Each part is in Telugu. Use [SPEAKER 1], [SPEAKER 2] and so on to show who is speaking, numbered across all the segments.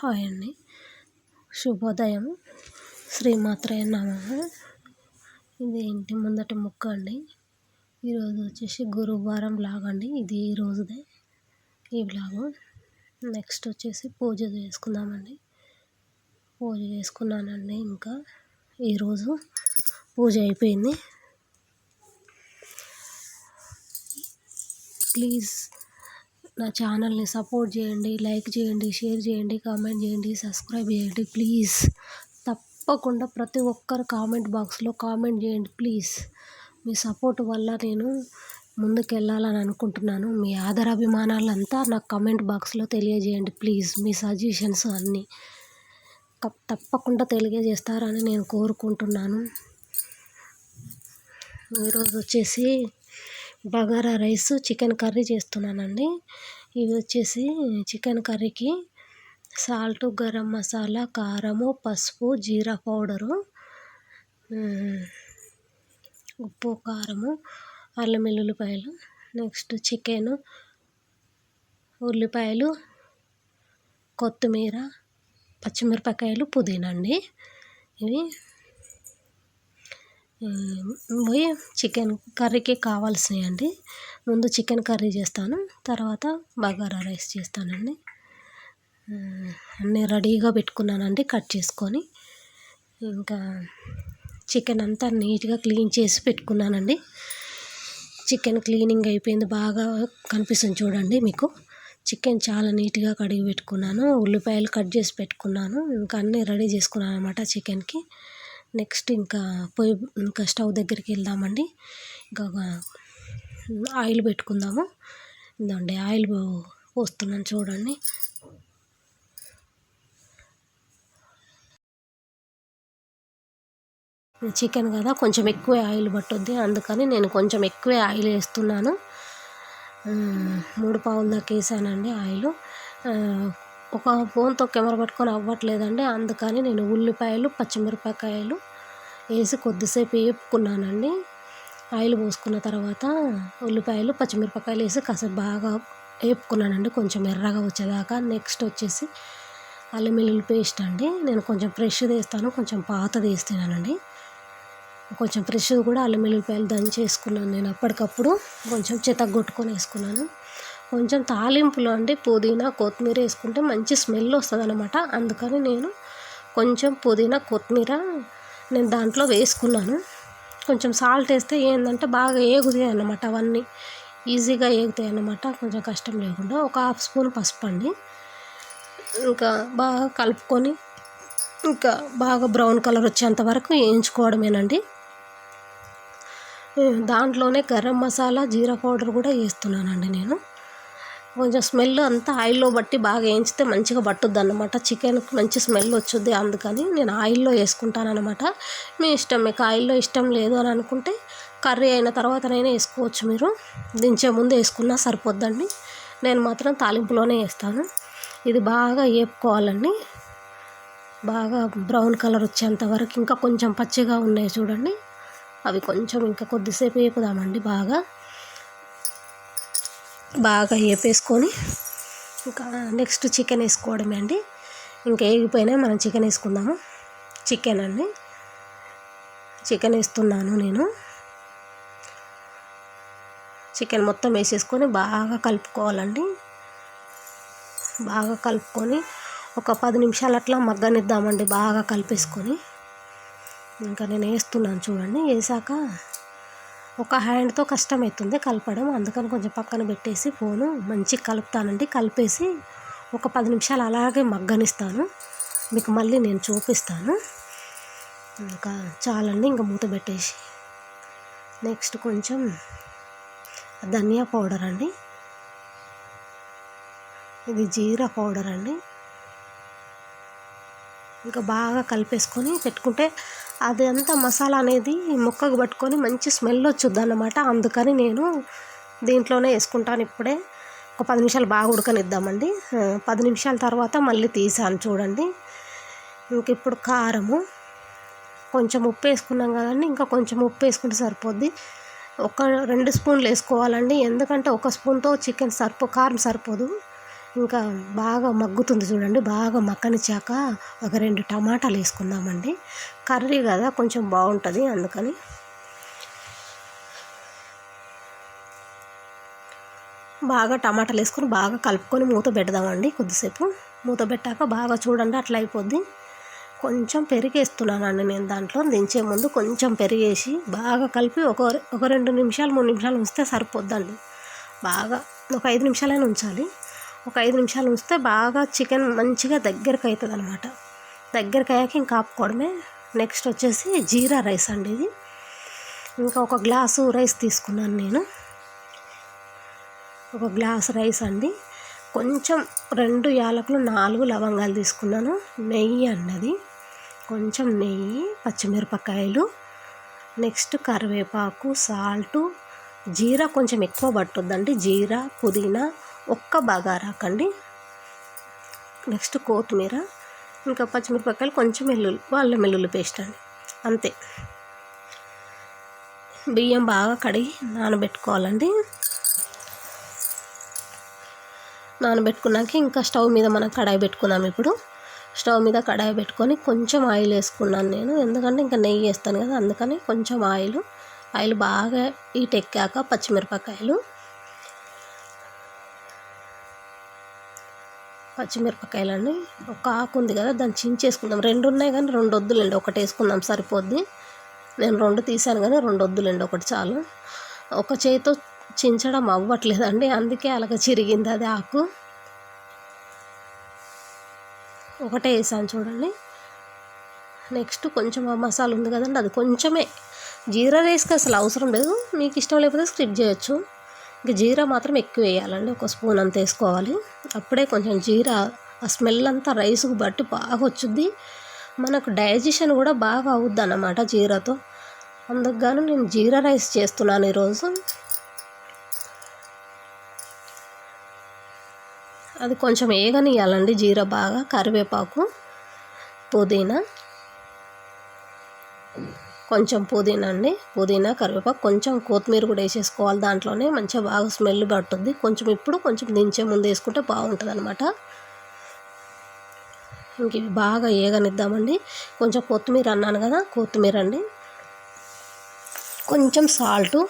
[SPEAKER 1] హాయ్ అండి. శుభోదయం. శ్రీమాత్రే నమ. ఇది ఇంటి ముందట ముక్క అండి. ఈరోజు వచ్చేసి గురువారం బ్లాగ్ అండి. ఇది ఈ రోజుదే ఈ బ్లాగు నెక్స్ట్ వచ్చేసి పూజ చేసుకుందామండి. పూజ చేసుకున్నానండి ఇంకా. ఈరోజు పూజ అయిపోయింది. ప్లీజ్ నా ఛానల్ని సపోర్ట్ చేయండి లైక్ చేయండి షేర్ చేయండి కామెంట్ చేయండి సబ్స్క్రైబ్ చేయండి ప్లీజ్. తప్పకుండా ప్రతి ఒక్కరు కామెంట్ బాక్స్లో కామెంట్ చేయండి ప్లీజ్. మీ సపోర్ట్ వల్ల నేను ముందుకు వెళ్ళాలని అనుకుంటున్నాను. మీ ఆదరాభిమానాలంతా నాకు కామెంట్ బాక్స్లో తెలియజేయండి ప్లీజ్. మీ సజెషన్స్ అన్నీ తప్పకుండా తెలియజేస్తారని నేను కోరుకుంటున్నాను. ఈరోజు వచ్చేసి బగారా రైస్ చికెన్ కర్రీ చేస్తున్నానండి. ఇవి వచ్చేసి చికెన్ కర్రీకి సాల్ట్ గరం మసాలా కారము పసుపు జీరా పౌడరు ఉప్పు కారము అల్లం వెల్లుల్లిపాయలు నెక్స్ట్ చికెను ఉల్లిపాయలు కొత్తిమీర పచ్చిమిరపకాయలు పుదీనా అండి. ఇవి పోయి చికెన్ కర్రీకి కావాల్సినవి అండి ముందు చికెన్ కర్రీ చేస్తాను. తర్వాత బగారా రైస్ చేస్తానండి. అన్నీ రెడీగా పెట్టుకున్నానండి కట్ చేసుకొని. ఇంకా చికెన్ అంతా నీట్గా క్లీన్ చేసి పెట్టుకున్నానండి. చికెన్ క్లీనింగ్ అయిపోయింది బాగా కనిపిస్తుంది చూడండి మీకు. చికెన్ చాలా నీట్గా కడిగి పెట్టుకున్నాను ఉల్లిపాయలు కట్ చేసి పెట్టుకున్నాను. ఇంకా అన్నీ రెడీ చేసుకున్నాను అనమాట చికెన్కి. నెక్స్ట్ ఇంకా పొయ్యి ఇంకా స్టవ్ దగ్గరికి వెళ్దామండి. ఇంకా ఆయిల్ పెట్టుకుందాము. ఇదండి ఆయిల్ పోస్తున్నాను చూడండి. చికెన్ కదా కొంచెం ఎక్కువే ఆయిల్ పట్టుద్ది. అందుకని నేను కొంచెం ఎక్కువే ఆయిల్ వేస్తున్నాను. మూడు పావుల దాకా వేసానండి ఆయిల్. ఒక ఫోన్తో కెమెరా పట్టుకొని అవ్వట్లేదండి. అందుకని నేను ఉల్లిపాయలు పచ్చిమిరపకాయలు వేసి కొద్దిసేపు వేపుకున్నానండి. ఆయిల్ పోసుకున్న తర్వాత ఉల్లిపాయలు పచ్చిమిరపకాయలు వేసి కాసేపు బాగా వేపుకున్నానండి. కొంచెం ఎర్రగా వచ్చేదాకా నెక్స్ట్ వచ్చేసి అల్లం వెల్లుల్లి పేస్ట్ అండి. నేను కొంచెం ఫ్రెష్ వేస్తాను కొంచెం పాతది వేస్తున్నానండి కొంచెం ఫ్రెష్ కూడా అల్లం వెల్లుల్లిపాయలు దంచి వేసుకున్నాను నేను అప్పటికప్పుడు. కొంచెం చితగ్గొట్టుకొని వేసుకున్నాను. కొంచెం తాలింపులో అండి పుదీనా కొత్తిమీర వేసుకుంటే మంచి స్మెల్ వస్తుంది అనమాట అందుకని నేను కొంచెం పుదీనా కొత్తిమీర నేను దాంట్లో వేసుకున్నాను. కొంచెం సాల్ట్ వేస్తే ఏంటంటే బాగా ఏగుతాయి అన్నమాట అవన్నీ. ఈజీగా ఏగుతాయి అన్నమాట. కొంచెం కష్టం లేకుండా ఒక హాఫ్ స్పూన్ పసుపు అండి. ఇంకా బాగా కలుపుకొని ఇంకా బాగా బ్రౌన్ కలర్ వచ్చేంత వరకు వేయించుకోవడమేనండి. దాంట్లోనే గరం మసాలా జీరా పౌడర్ కూడా వేస్తున్నానండి నేను. కొంచెం స్మెల్ అంతా ఆయిల్లో బట్టి బాగా వేయించితే మంచిగా పట్టుద్ది అనమాట చికెన్కి మంచి స్మెల్ వచ్చుద్ది అందుకని నేను ఆయిల్లో వేసుకుంటాను అనమాట మీ ఇష్టం మీకు ఆయిల్లో ఇష్టం లేదు అని అనుకుంటే కర్రీ అయిన తర్వాతనైనా వేసుకోవచ్చు మీరు. దించే ముందు వేసుకున్నా సరిపోద్దండి. నేను మాత్రం తాలింపులోనే వేస్తాను. ఇది బాగా వేపుకోవాలండి బాగా బ్రౌన్ కలర్ వచ్చేంత వరకు ఇంకా కొంచెం పచ్చిగా ఉన్నాయి చూడండి. అవి కొంచెం ఇంకా కొద్దిసేపు వేపుదామండి బాగా. బాగా వేపేసుకొని ఇంకా నెక్స్ట్ చికెన్ వేసుకోవడమే అండి. ఇంకా వేగిపోయినా మనం చికెన్ వేసుకుందాము. చికెన్ అండి. చికెన్ వేస్తున్నాను నేను. చికెన్ మొత్తం వేసేసుకొని బాగా కలుపుకోవాలండి. బాగా కలుపుకొని ఒక పది నిమిషాలు అట్లా మగ్గనిద్దామండి బాగా కలిపేసుకొని. ఇంకా నేను వేస్తున్నాను చూడండి వేసాక ఒక హ్యాండ్తో కష్టమవుతుంది కలపడం. అందుకని కొంచెం పక్కన పెట్టేసి ఫోను మంచిగా కలుపుతానండి. కలిపేసి ఒక పది నిమిషాలు అలాగే మగ్గనిస్తాను. మీకు మళ్ళీ నేను చూపిస్తాను. ఇంకా చాలండి ఇంకా మూత పెట్టేసి. నెక్స్ట్ కొంచెం ధనియా పౌడర్ అండి. ఇది జీరా పౌడర్ అండి. ఇంకా బాగా కలిపేసుకొని పెట్టుకుంటే అది అంతా మసాలా అనేది ముక్కకు పట్టుకొని మంచి స్మెల్ వచ్చుద్ది అన్నమాట అందుకని నేను దీంట్లోనే వేసుకుంటాను ఇప్పుడే. ఒక పది నిమిషాలు బాగా ఉడకనిద్దామండి. పది నిమిషాల తర్వాత మళ్ళీ తీసాను చూడండి. ఇంక ఇప్పుడు కారము. కొంచెం ఉప్పు వేసుకున్నాం కదండి ఇంకా కొంచెం ఉప్పు వేసుకుంటే సరిపోద్ది. ఒక రెండు స్పూన్లు వేసుకోవాలండి. ఎందుకంటే ఒక స్పూన్తో చికెన్ సరిపో కారం సరిపోదు. ఇంకా బాగా మగ్గుతుంది చూడండి బాగా మక్కనిచ్చాక ఒక రెండు టమాటాలు వేసుకుందామండి. కర్రీ కదా కొంచెం బాగుంటుంది అందుకని. బాగా టమాటాలు వేసుకొని బాగా కలుపుకొని మూత పెడదామండి కొద్దిసేపు. మూత పెట్టాక బాగా చూడండి అట్లా అయిపోద్ది. కొంచెం పెరిగేస్తున్నానండి నేను దాంట్లో. దించే ముందు కొంచెం పెరిగేసి బాగా కలిపి ఒక ఒక రెండు నిమిషాలు మూడు నిమిషాలు ఉంచితే సరిపోద్దండి. బాగా ఒక ఐదు నిమిషాలైనా ఉంచాలి. ఒక ఐదు నిమిషాలు ఉంచితే బాగా చికెన్ మంచిగా దగ్గరకు అవుతుంది అనమాట దగ్గరికి అయ్యాక ఇంకా ఆపుకోవడమే. నెక్స్ట్ వచ్చేసి జీరా రైస్ అండి ఇది. ఇంకా ఒక గ్లాసు రైస్ తీసుకున్నాను నేను. ఒక గ్లాస్ రైస్ అండి. కొంచెం రెండు యాలకులు నాలుగు లవంగాలు తీసుకున్నాను. నెయ్యి అన్నది కొంచెం నెయ్యి పచ్చిమిరపకాయలు. నెక్స్ట్ కరివేపాకు సాల్టు. జీరా కొంచెం ఎక్కువ పట్టుద్దండి. జీరా పుదీనా ఒక్క బగారాకండి నెక్స్ట్ కొత్తిమీర ఇంకా పచ్చిమిరపకాయలు కొంచెం వెల్లుల్లి వాళ్ళ వెల్లుల్లి పేస్ట్ అండి. అంతే. బియ్యం బాగా కడిగి నానబెట్టుకోవాలండి. నానబెట్టుకున్నాక ఇంకా స్టవ్ మీద మనం కడాయి పెట్టుకున్నాం ఇప్పుడు. స్టవ్ మీద కడాయి పెట్టుకొని కొంచెం ఆయిల్ వేసుకున్నాను నేను. ఎందుకంటే ఇంకా నెయ్యి వేస్తాను కదా అందుకని కొంచెం ఆయిల్. ఆయిల్ బాగా హీట్ ఎక్కాక పచ్చిమిరపకాయలు. పచ్చిమిరపకాయలని ఒక ఆకు ఉంది కదా దాన్ని చించేసుకుందాం. రెండు ఉన్నాయి కానీ రెండు వద్దులేండి ఒకటి వేసుకుందాం సరిపోద్ది. నేను రెండు తీసాను కానీ రెండు వద్దులేండి ఒకటి చాలు. ఒక చేతితో చించడం అవ్వట్లేదండి అందుకే అలాగ చిరిగింది అది ఆకు. ఒకటే వేసాను చూడండి. నెక్స్ట్ కొంచెం ఆ మసాలా ఉంది కదండి అది కొంచెమే. జీరా రైస్కి అసలు అవసరం లేదు మీకు ఇష్టం లేకపోతే స్కిప్ చేయొచ్చు. ఇంకా జీరా మాత్రం ఎక్కువ వేయాలండి. ఒక స్పూన్ అంత వేసుకోవాలి. అప్పుడే కొంచెం జీరా ఆ స్మెల్ అంతా రైస్కి బట్టి బాగా వచ్చుద్ది. మనకు డైజెషన్ కూడా బాగా అవుద్ది అన్నమాట జీరాతో. అందుకు నేను జీరా రైస్ చేస్తున్నాను ఈరోజు. అది కొంచెం వేగనియాలండి జీరా బాగా. కరివేపాకు పుదీనా కొంచెం పుదీనా అండి. పుదీనా కరివేపాకు కొంచెం కొత్తిమీర కూడా వేసేసుకోవాలి. దాంట్లోనే మంచిగా బాగా స్మెల్ పట్టుద్ది. కొంచెం ఇప్పుడు కొంచెం దించే ముందు వేసుకుంటే బాగుంటుంది అనమాట ఇంక ఇవి బాగా ఏగనిద్దామండి. కొంచెం కొత్తిమీర అన్నాను కదా కొత్తిమీర అండి. కొంచెం సాల్టు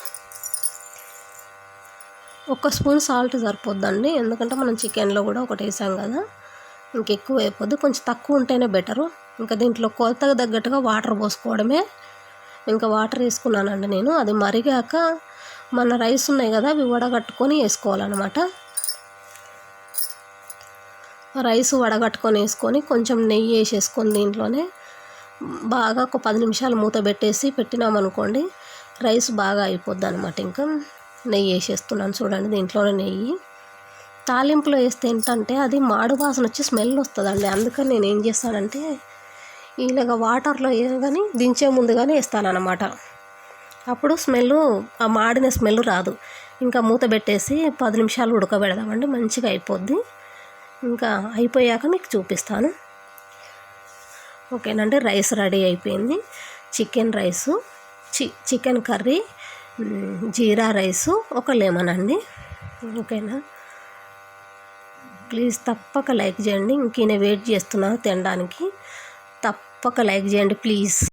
[SPEAKER 1] ఒక స్పూన్ సాల్ట్ సరిపోద్దండి. ఎందుకంటే మనం చికెన్లో కూడా ఒకటి వేసాం కదా. ఇంకెక్కువ అయిపోద్ది. కొంచెం తక్కువ ఉంటేనే బెటరు. ఇంకా దీంట్లో కొలతకు తగ్గట్టుగా వాటర్ పోసుకోవడమే. ఇంకా వాటర్ వేసుకున్నానండి నేను. అది మరిగాక మన రైస్ ఉన్నాయి కదా అవి వడగట్టుకొని వేసుకోవాలన్నమాట. రైస్ వడగట్టుకొని వేసుకొని కొంచెం నెయ్యి వేసేసుకొని దీంట్లోనే బాగా ఒక పది నిమిషాలు మూత పెట్టేసి పెట్టినామనుకోండి రైస్ బాగా అయిపోద్ది అనమాట ఇంకా నెయ్యి వేసేస్తున్నాను చూడండి దీంట్లోనే నెయ్యి. తాలింపులో వేస్తే ఏంటంటే అది మాడు వాసన వచ్చి స్మెల్ వస్తుందండి. అందుకని నేను ఏం చేస్తానంటే ఇలాగ వాటర్లో కానీ దించే ముందుగానే వేస్తానన్నమాట. అప్పుడు స్మెల్ ఆ మాడిన స్మెల్ రాదు. ఇంకా మూత పెట్టేసి పది నిమిషాలు ఉడకబెడదామండి మంచిగా అయిపోద్ది. ఇంకా అయిపోయాక మీకు చూపిస్తాను. ఓకేనండి రైస్ రెడీ అయిపోయింది. చికెన్ రైసు చి చికెన్ కర్రీ జీరా రైసు ఒక లెమన్ అండి. ఓకేనా? ప్లీజ్ తప్పక లైక్ చేయండి. ఇంక వెయిట్ చేస్తున్నాను తినడానికి. ఒక లైక్ చేయండి ప్లీజ్.